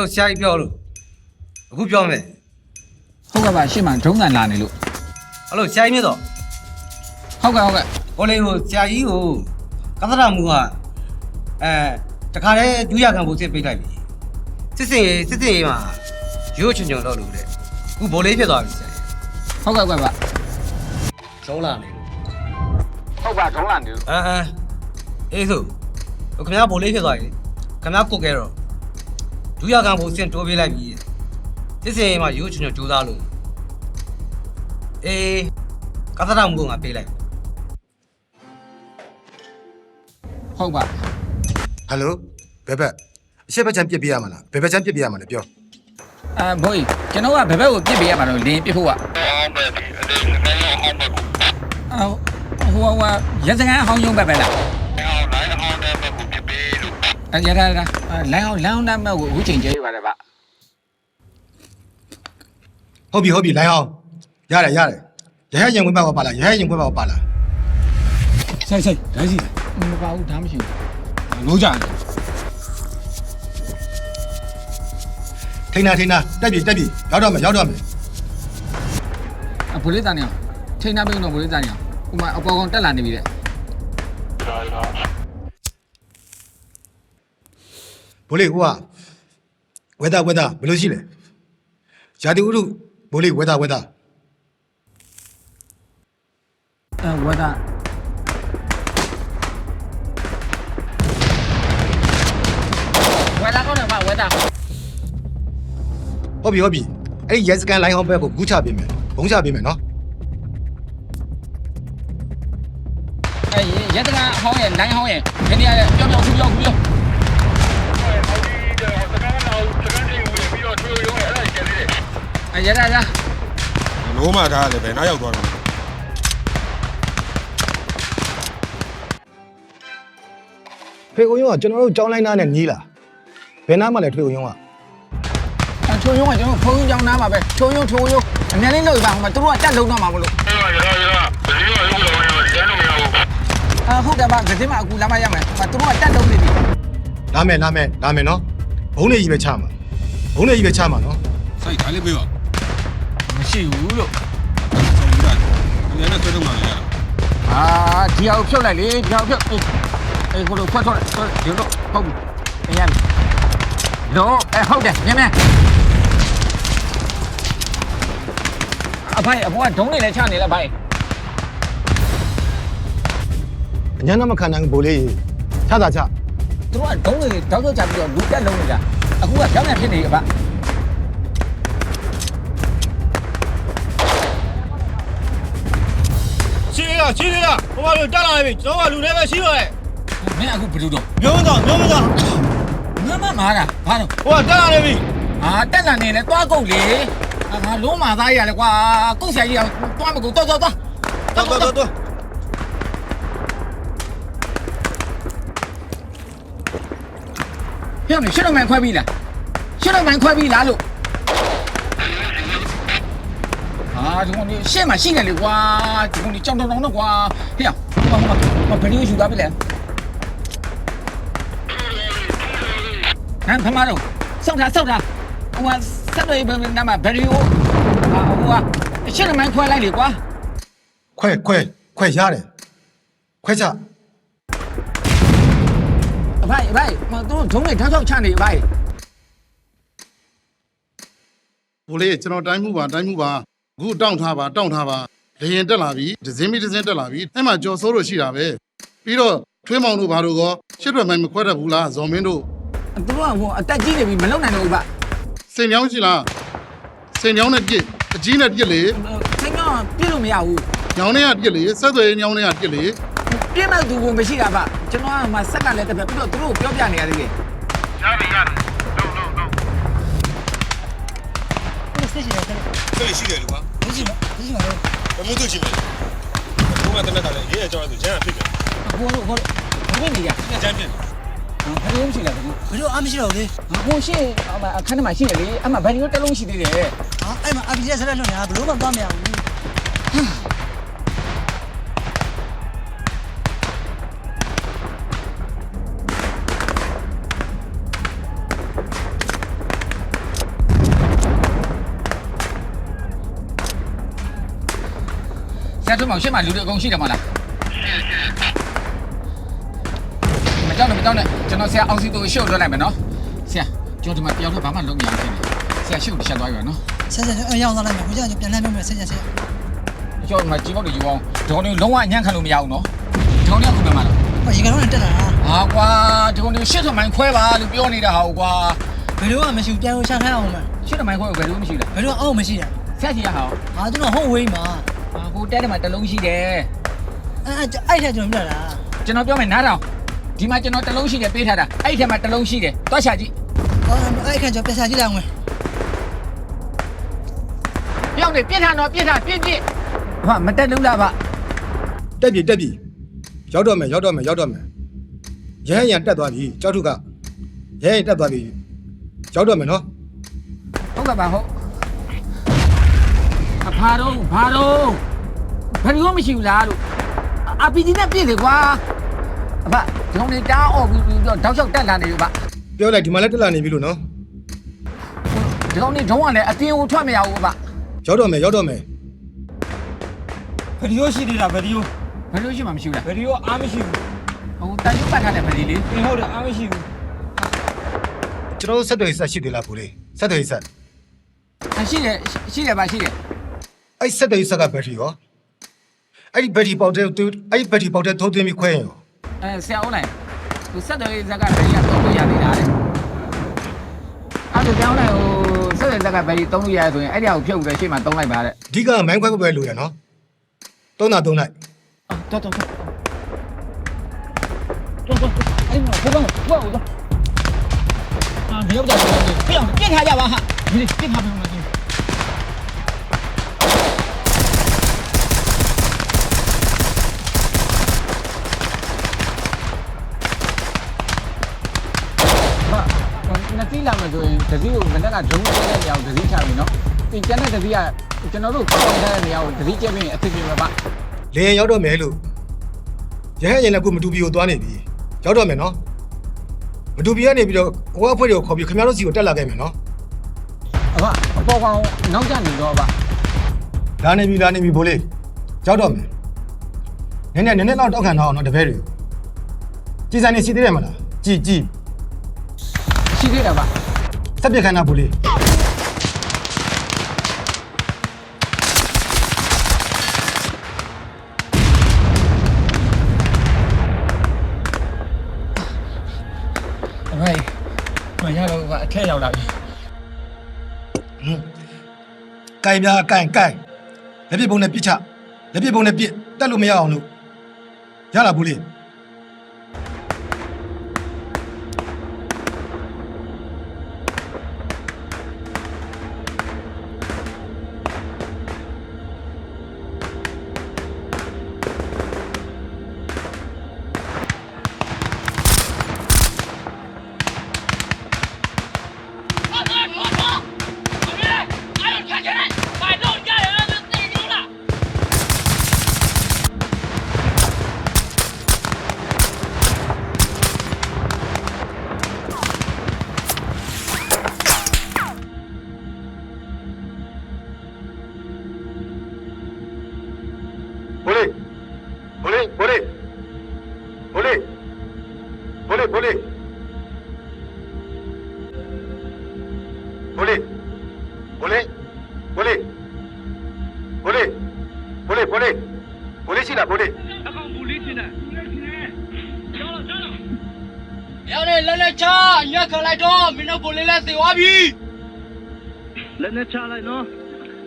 လို့ဆရာကြီးပြောလို့အခုပြောမယ်ဟုတ်ကဲ့ပါရှေ့မှာဒုံးကန်လာနေလို့အဲ့လိုဆရာကြီးမြတ်တော့ဟုတ်ကဲ့ဟုတ်ကဲ့ဟိုလေဟိုဆရာကြီးကိုကသရမူကအဲတခါတည်းဒုရခံဖို့စစ်ပေးလိုက်ပြီစစ်စင်ရေးစစ်စင်ရေးမှာရိုးချွန်ချွန်တော့လို့တဲ့အခုဗိုလ်လေးဖြစ်သွားပြီဆရာကြီးဟုတ်ကဲ့ဟုတ်ကဲ့ပါကျောင်းလာနေလို့ဟုတ်ပါဒုံးလာနေလို့အမ်အမ်အေးဆိုဟိုခင်ဗျားဗိုလ်လေးဖြစ်သွားပြီခင်ဗျားကုတ်ခဲ့တော့ ဒုရခံဖို့စစ်တိုးပေးလိုက်ပြီစစ်စင်ရေးမှာရိုးချွန်ချွန်ကြိုးစားလို့အေးကသရမူကငါပေးလိုက်ဟုတ်ပါဟယ်လိုဘယ်ဘက်အရှက်ဘက်ချမ်းပြစ်ပြရမှာလားဘယ်ဘက်ချမ်းပြစ်ပြရမှာလဲပြောအဲဘိုးကြီးကျွန်တော်ကဘယ်ဘက်ကိုပြစ်ပေးရမှာတော့လင်းပြစ်ဖို့ကအော်ဟိုဟိုရစကန်အဟောင်းယုံဘက်ပဲလား အဲရတာရတာလမ်းအောင်လမ်းအောင်တမ်းမဲ့ကိုအခုချိန်ကျဲရပါတယ်ဗျဟုတ်ပြီဟုတ်ပြီလိုင်းအောင်ရတယ်ရတယ်ရဟရင်ဝင်ဘက်ပါပါလားရဟရင်ဝင်ဘက်ပါပါလားဆိုင်ဆိုင်ဒါကြီးမပါဘူးဒါမှမရှိဘူးလို့ကြတယ်ထိန်းနာထိန်းနာတက်ပြီတက်ပြီရောက်တော့မယ်ရောက်တော့မယ်အဘိုးလေးတန်နေအောင်ချိန်နှပ်ပြီးတော့ဘိုးလေးတန်နေအောင်ဥမာအပေါ်ကောင်တက်လာနေပြီတဲ့ ဘိုးလေးဟိုကဝေဒဝေဒဘယ်လိုရှိလဲဇာတိဥရုဘိုးလေးဝေဒဝေဒအဲဝါဒဝါဒကောင်းတယ်ဗျဝါဒဟုတ်ပြီဟုတ်ပြီအဲ့ဒီရဲစကန်လိုင်းအောင်ဘက်ကိုဂူးချပေးမယ်ဘုံချပေးမယ်နော်အဲရတကအဟောင်းရဲ့လိုင်းဟောင်းရဲ့ဒီနေရာပြောပြောခုပြောခုပြော အဲရတာရလုံးမထားရတယ်ပဲနောက်ရောက်သွားတယ်ဖေကုံယုံကကျွန်တော်တို့ကြောင်းလိုင်းသားနဲ့ညီးလာဘယ်နားမှလဲထွေကုံယုံကချိုးရုံးကကျွန်တော်ဖုန်းကြောင်းနားမှာပဲချိုးရုံးချိုးရုံးအများလေးလောက်ပါဟိုမှာသူတို့ကတက်လုံးတော့မှာမလို့အာဟုတ်တယ်ဗျဂတိမအခုလာမရမယ်သူတို့ကတက်လုံးနေပြီလာမယ်လာမယ်လာမယ်နော်ဘုံနေကြီးပဲချမှာဘုံနေကြီးပဲချမှာနော်ဆိုင်ဒါလေးပေးပါ မရှိဘူးလို့ဆောင်းကြတယ်ဒီနေ့ဆွဲတော့မှလည်းရတာအာဒီအောင်ဖြုတ်လိုက်လေဒီအောင်ဖြုတ်အေးအေးကိုလိုဖွက်ထွက်ထွက်ဒီလိုဟုတ်ပြီအရင်လို့အဲဟုတ်တယ်မြင်မြင်အဖိုင်အဖိုးကဒုံးနေလဲချနေလဲဖိုင်အညာနာမခံနိုင်ဘူးဘိုးလေးချတာချသူတို့ကဒုံးနေတောက်တော့ချပြီးတော့လူတက်လုံးနေတာအခုကကြောင်းရဖြစ်နေအဖ ရှိသေးလားရှိသေးလားဟိုမှာတက်လာပြီကျွန်တော်ကလူတွေပဲရှိတော့ရဲ့မင်းအခုဘယ်လိုတော့မျိုးတော့မျိုးတော့ငါမမာတာဘာလို့ဟိုကတက်လာနေပြီအာတက်လာနေလဲသွားကုတ်လေအာငါလုံးမာသားရရလဲကွာကုတ်ဆရာကြီးကသွားမကုတ်တော့တော့တော့တော်တော်တော်တော်ဟဲ့မင်းရှင်းတော့မှန်ခွဲပြီလားရှင်းတော့မှန်ခွဲပြီလားလို့ ဒီကောင်ကြီးရှင်းမှရှိတယ်လေကွာဒီကောင်ကြီးကြောင်တောင်တောင်တော့ကွာဟဲ့ဟိုမှာဟိုမှာဘယ်လိုယူသွားပြီလဲဟမ်ဖမတော့စောက်တာစောက်တာဟိုမှာဆက်လို့ဘယ်နာမှာဘယ်လိုအာဟိုကရှင်းတော့မှန်ခွဲလိုက်လေကွာခွဲခွဲခွဲရတယ်ခွဲချအဖိုင်အဖိုင်မတို့ဒုံးနဲ့ထောက်ထောက်ချနေအဖိုင်ဘိုးလေးကျွန်တော်တိုင်းမှုပါတိုင်းမှုပါ အခုတောင့်ထားပါတောင့်ထားပါလေရင်တက်လာပြီဒဇင်းမီဒဇင်းတက်လာပြီအဲ့မှာကြော်စိုးလို့ရှိတာပဲပြီးတော့ထွေးမောင်တို့ဘာတို့ကောရှစ်ရွက်မိုင်မခွဲတတ်ဘူးလားဇော်မင်းတို့သူတို့ကဟိုအတက်ကြီးနေပြီမလုံနိုင်တော့ဘူးဗျစင်ညောင်းရှိလားစင်ညောင်းနဲ့ပြစ်အကြီးနဲ့ပြစ်လေစိတ်ကပြည့်လို့မရဘူးညောင်းနဲ့ကပြစ်လေဆက်သွယ်ရေးညောင်းနဲ့ကပြစ်လေပြည့်မဲ့သူကမရှိတာဗျကျွန်တော်ကမှဆက်ကလည်းတက်ပြပြီးတော့သူတို့ပြောပြနေရသေးတယ်ဆက်လေးရှိတယ်လူကမရှိဘူးမရှိ ဘူးဘယ်မှုတို့ရှိမလဲဘုံကတနက်ကလည်းရေးရကြောင်းဆိုရမ်းဖြစ်တယ်ဟိုဟိုဟိုဘယ်နေရညချမ်းဖြစ်တယ်ဘယ်လိုရှိလဲဘူးဘယ်လိုအားမရှိတော့လေဟိုရှင်းအခန်းထဲမှာရှိနေလေအမှဘယ်လိုတက်လုံးရှိသေးတယ်ဟာအဲ့မှာအပီရက်ဆက်လက်လွတ်နေတာဘယ်လိုမှသွားမရဘူး မောင်ရှေ့မှာလူတွေအကုန်ရှိတယ်မလားမကြောက်နဲ့မကြောက်နဲ့ကျွန်တော်ဆရာအောင်စီတို့ရှုပ်လွှတ်လိုက်မယ်နော်ဆရာကျွန်တော်ဒီမှာတယောက်တော့ဘာမှလုပ်မရဘူးဆရာရှုပ်ရှက်သွားပြီနော်ဆက်ဆက်အရောက်သွားလိုက်မယ်ကိုကြောင့်ပြန်လှမ်းပြောမယ်ဆက်ဆက်ဆက်ကျွန်တော်ဒီမှာကြီးပေါက်တွေယူအောင်ဒီကောင်တွေလုံးဝအညံ့ခံလို့မရဘူးနော်ဒီကောင်တွေကခုမှမလားဟောရေကတော့တက်လာတာဟာကွာဒီကောင်တွေရှစ်ထမိုင်ခွဲပါလို့ပြောနေတာဟာကွာဘယ်လိုမှမရှိပြန်လို့ချခိုင်းအောင်မယ်ရှစ်ထမိုင်ခွဲကိုဘယ်လိုမှမရှိလဲဘယ်လိုအောက်မရှိတာဆက်စီရဟာဟာသူကဟုတ်ဝေးမှာ ဟာကိုတဲတယ်မှာတစ်လုံးရှိတယ်အဲအဲ့ထက်ကျွန်တော်ပြတာကျွန်တော်ပြောမယ်နားထောင်ဒီမှာကျွန်တော်တစ်လုံးရှိတယ်ပေးထားတာအဲ့ဒီထဲမှာတစ်လုံးရှိတယ်တွားချကြည့်ဟောအဲ့ခါကျွန်တော်ပြန်ချကြည့်လိုက်အောင်မယ်ပြောင်းနေပြစ်ထားတော့ပြစ်ထားပြစ်ပြစ်ဟာမတက်လို့လားဗျတက်ပြီတက်ပြီရောက်တော့မယ်ရောက်တော့မယ်ရောက်တော့မယ်ရဟန်းရံတက်သွားပြီကြောက်ထုကရဟန်းရံတက်သွားပြီရောက်တော့မယ်နော်ဟုတ်ကဲ့ပါဟုတ် အဖာတော့ဘာတော့ဘယ်လိုမှမရှိဘူးလားလို့အပီဒီနဲ့ပြည့်လေကွာအဖဒီကောင်လေးတားအော်ပြီးပြီးတော့တောက်လျှောက်တက်လာနေပြီဗျပြောလိုက်ဒီမှာလည်းတက်လာနေပြီလို့နော်ဒီကောင်လေးဒုံးကလည်းအတင်းကိုထွက်မရဘူးဗျရောက်တော့မယ်ရောက်တော့မယ်ဗီဒီယိုရှိသေးလားဗီဒီယိုဘယ်လိုရှိမှမရှိဘူးလားဗီဒီယိုအားမရှိဘူးဟိုတန်ရုပ်ပတ်ထားတဲ့မဒီလေးပြင်ဟုတ်တယ်အားမရှိဘူးကျွန်တော်တို့ဆက်တွေဆက်ရှိသေးလားကိုလေးဆက်တွေဆက်အရှိတယ်ရှိတယ်ဗျရှိတယ် အဲ့ဆက်တွေဆက်ကဘက်ထရီရောအဲ့ဒီဘက်ထရီပေါက်တဲ့သူအဲ့ဒီဘက်ထရီပေါက်တဲ့ထိုးသွင်းပြီးခွဲရင်ရောအဲဆရာဦးနိုင်သူဆက်တယ်ဇက်ကဘယ်ကြီးကတော့လို့ရသေးတာတဲ့အဲ့ဒါကြောင်းလိုက်ဟိုဆက်တယ်ဇက်ကဘယ်ကြီးသုံးလို့ရတယ်ဆိုရင်အဲ့ဒီဟာကိုဖြုတ်ပြီးရှေ့မှာသုံးလိုက်ပါတဲ့အဓိကမိုင်းခွဲပဲလို့ရနော်သုံးတာသုံးလိုက်တော်တော်တော်တော်အဲ့မှာဘုရားဘုရားတော့အာမရောက်တော့ပြအောင်ပြစ်ထားကြပါဟာဒီပြစ်ထားပါဦးမင်းဟာနတိ လာမယ်ဆိုရင်တတိကိုမနေ့ကဒုံးကျဲတဲ့နေရာကိုတတိချပြီနော်ပြင်ကျန်တဲ့တတိကကျွန်တော်တို့ကောင်းတဲ့နေရာကိုတတိကျဲပြီးအဖြစ်ပြမှာပါလေရင်ရောက်တော့မယ်လို့ရဟန်းရင်လည်းကိုမတူပီကိုသွားနေပြီရောက်တော့မယ်နော်မတူပီကနေပြီးတော့ဟိုအဖွဲ့တွေကိုခေါ်ပြီးခင်ဗျားတို့စီကိုတက်လာခဲ့မယ်နော်အဖအပေါ်ကောင်နောက်ကျနေတော့ဗျလာနေပြီလာနေပြီဘိုးလေးရောက်တော့မယ်နည်းနည်းနည်းနည်းတော့တောက်ခံထားအောင်နော်တပည့်တွေကိုကြည်စံနေစီသေးတယ်မလားကြည်ကြည်ရှိသေးတယ် ဗျစက်ပြက်ခန္ဓာဘိုးလေးအမေမရတော့ဗျအထက်ရောက်လာပြီဟွန်းကင်ပြားကင်ကင်လက်ပြပုံနဲ့ပြစ်ချလက်ပြပုံနဲ့ပြစ်တက်လို့မရအောင်လို့ရလားဘိုးလေး bố đi Yêu này lên lên cha, nhớ cờ lại đó, mình đâu bố lên lên gì quá bì. Lên lên cha lại nó,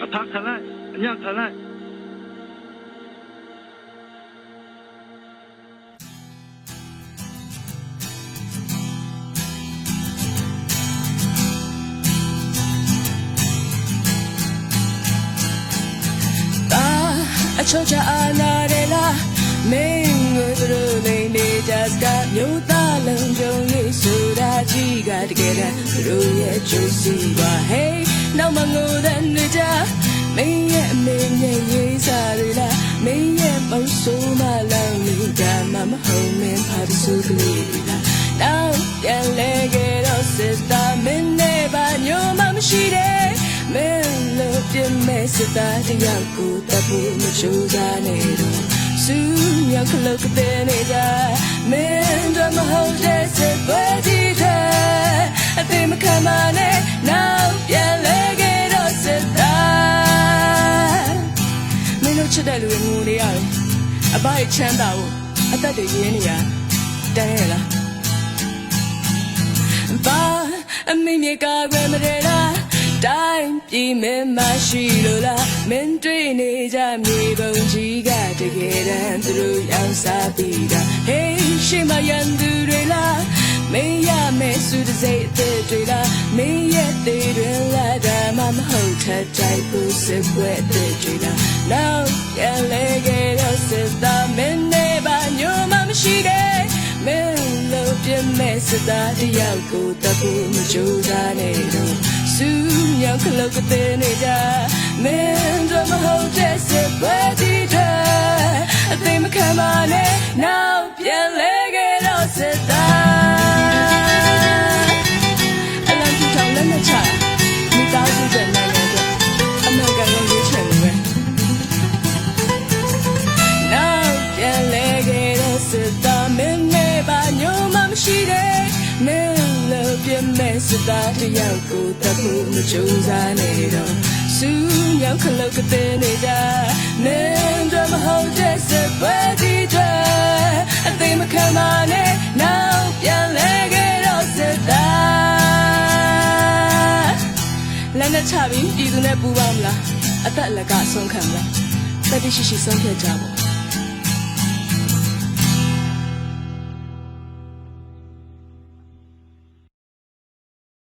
à thằng thằng lại, nhớ thằng lại Georgia. တကယ်တမ်းသူတို့ရဲ့ကျိုးစီပါ Hey နောက်မငိုတဲ့နေကြမင်းရဲ့အမေနဲ့ရေးစားရလားမင်းရဲ့ပုံဆိုးမလောင်နေတာမှမဟုတ်မင်းဖာဒီဆိုကလေးလားနောက်ပြန်လဲခဲ့တော့စစ်သားမင်းနဲ့ပါညိုမှမရှိတဲ့မင်းလို့ပြမဲစစ်သားတယောက်ကိုတပ်ဖို့မကြိုးစားနေတော့စူးမြောက်ခလုတ်ကတဲ့နေကြမင်းတို့မဟုတ်တဲ့စစ်ပွဲဒီတဲ့ အသိမခံမနဲ့နောက်ပြန်လဲခဲ့တော့စစ်သားမင်းတို့ချစ်တဲ့လူတွေငိုနေရတယ်အဘရဲ့ချမ်းသာကိုအသက်တွေရင်းနေရတန်းရလားဘာအမိမြေကရမရလားတိုင်းပြည်မင်းမရှိလို့လားမင်းတွေ့နေကြမြေပုံကြီးကတကယ်တမ်းသူတို့ရောက်စားပြီးတာ Hey ရှိမယန်သူတွေလား မင်းရမယ်စုတစိတ်အသက်တွေလားမင်းရဲ့သေးတွေလားဒါမှမဟုတ်ထက်တိုက်ဖို့စစ်ပွဲအသက်တွေလား Now ရလဲခဲ့တော့စစ်သားမင်းနဲ့ပါညိုမှမရှိတဲ့မင်းလို့ပြမဲ့စသားတယောက်ကိုတပ်ဖို့မကြိုးစားနေတော့စူးမြောက်ခလုတ်ကတဲ့နေကြမင်းတို့မဟုတ်တဲ့စစ်ပွဲဒီတဲ့အသိမခံပါနဲ့နောက်ပြန်လဲခဲ့တော့စစ်သား စစ်သားတယောက်ကိုတပ်ဖို့မကြိုးစားနေတော့စူးရောက်ခလုတ်ကတဲ့နေကြမင်းတို့မဟုတ်တဲ့စစ်ပွဲဒီတဲ့အသိမခံပါနဲ့နောက်ပြန်လဲခဲ့တော့စစ်သားလက်နဲ့ချပြီးပြည်သူနဲ့ပူးပေါင်းမလားအသက်အလကအဆုံးခံမလားတတိရှိရှိဆုံးဖြတ်ကြပါ